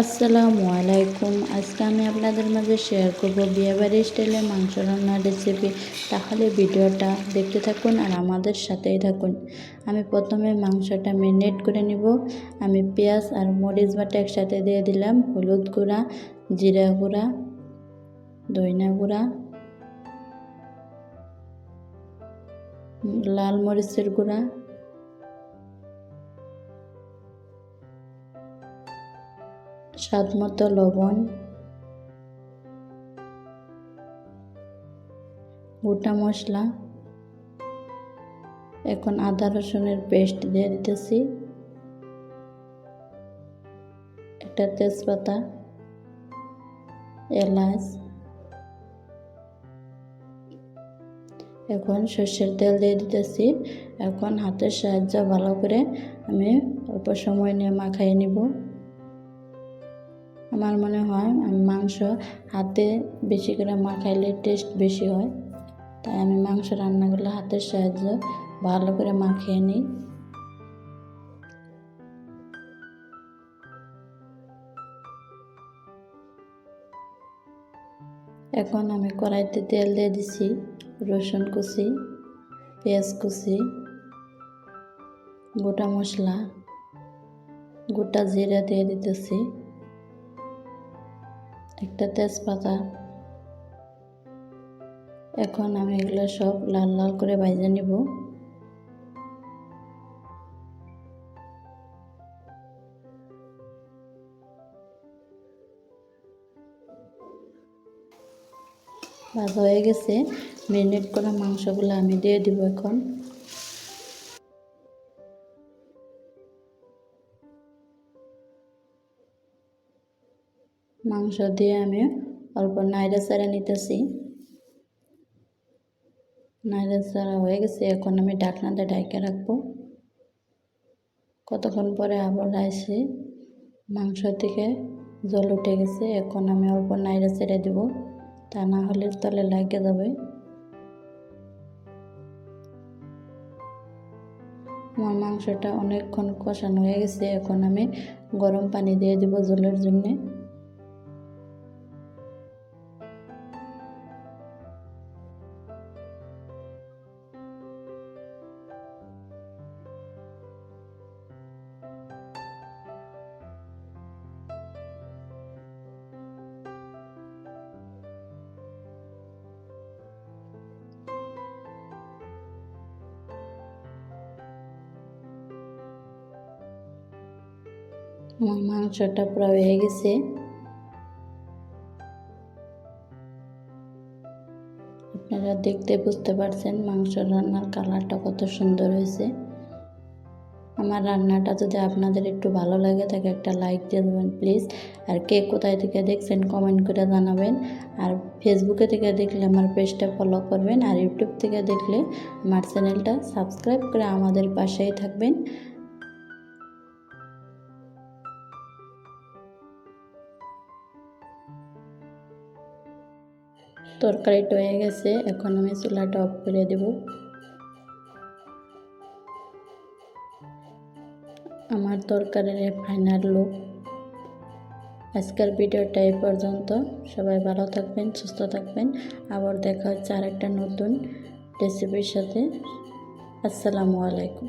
আসসালামু আলাইকুম। আজকে আমি আপনাদের মাঝে শেয়ার করব বিয়েবাড়ি স্টাইলে মাংস রান্নার রেসিপি তাহলে ভিডিওটা দেখতে থাকুন আর আমাদের সাথেই থাকুন। আমি প্রথমে মাংসটা ম্যারিনেট করে নিব। আমি পেঁয়াজ আর মরিচ বাটা একসাথে দিয়ে দিলাম। হলুদ গুঁড়া, জিরা গুঁড়া দইনা গুঁড়া লাল মরিচের গুঁড়া স্বাদ মতো লবণ, গোটা মশলা, এখন আদা রসুনের পেস্ট দিয়ে দিতেছি। একটা তেজপাতা, এলাচ, এখন সর্ষের তেল দিয়ে দিতেছি। এখন হাতের সাহায্যে ভালো করে আমি অল্প সময় নিয়ে মাখাই নিব। আমার মনে হয় আমি মাংস হাতে বেশি করে মাখাইলে টেস্ট বেশি হয়। তাই আমি মাংস রান্না করলে হাতের সাহায্যে ভালো করে মাখিয়ে নিই। এখন আমি কড়াইতে তেল দিয়ে দিছি, রসুন কুচি, পেঁয়াজ কুচি, গোটা মশলা, গোটা জিরা দিয়ে দিতেছি। একটা তেজপাতা। এখন আমি এগুলো সব লাল লাল করে ভাজে নিব। ভাজা হয়ে গেছে। মেরিনেট করা মাংসগুলো আমি দিয়ে দিব এখন। মাংস দিয়ে আমি অল্প নাইড়া চারা নিতেছি। নাইড়া চারা হয়ে গেছে, এখন আমি ডাকনাতে ডাইকে রাখব। কতক্ষণ পরে আবার রাইসে মাংস থেকে জল উঠে গেছে, এখন আমি অল্প নাইড়া ছেড়ে দেব, তা না হলে তলে লাগে যাবে। আমার মাংসটা অনেকক্ষণ কষানো হয়ে গেছে, এখন আমি গরম পানি দিয়ে দিব জলের জন্যে। আমার মাংসটা পুরো হয়ে গেছে। আপনারা দেখতে বুঝতে পারছেন মাংস রান্নার কালারটা কত সুন্দর হয়েছে। আমার রান্নাটা যদি আপনাদের একটু ভালো লাগে তাকে একটা লাইক দিয়ে দেবেন প্লিজ আর কে কোথায় থেকে দেখছেন কমেন্ট করে জানাবেন। আর ফেসবুকে থেকে দেখলে আমার পেজটা ফলো করবেন। আর ইউটিউব থেকে দেখলে আমার চ্যানেলটা সাবস্ক্রাইব করে আমাদের পাশেই থাকবেন। তরকারিটা হয়ে গেছে, এখন আমি চুলাটা অফ করে দেব। আমার তরকারির ফাইনাল লুক আজকের ভিডিওটা এই পর্যন্ত। সবাই ভালো থাকবেন, সুস্থ থাকবেন। আবার দেখা হচ্ছে আরেকটা নতুন রেসিপির সাথে। আসসালামু আলাইকুম।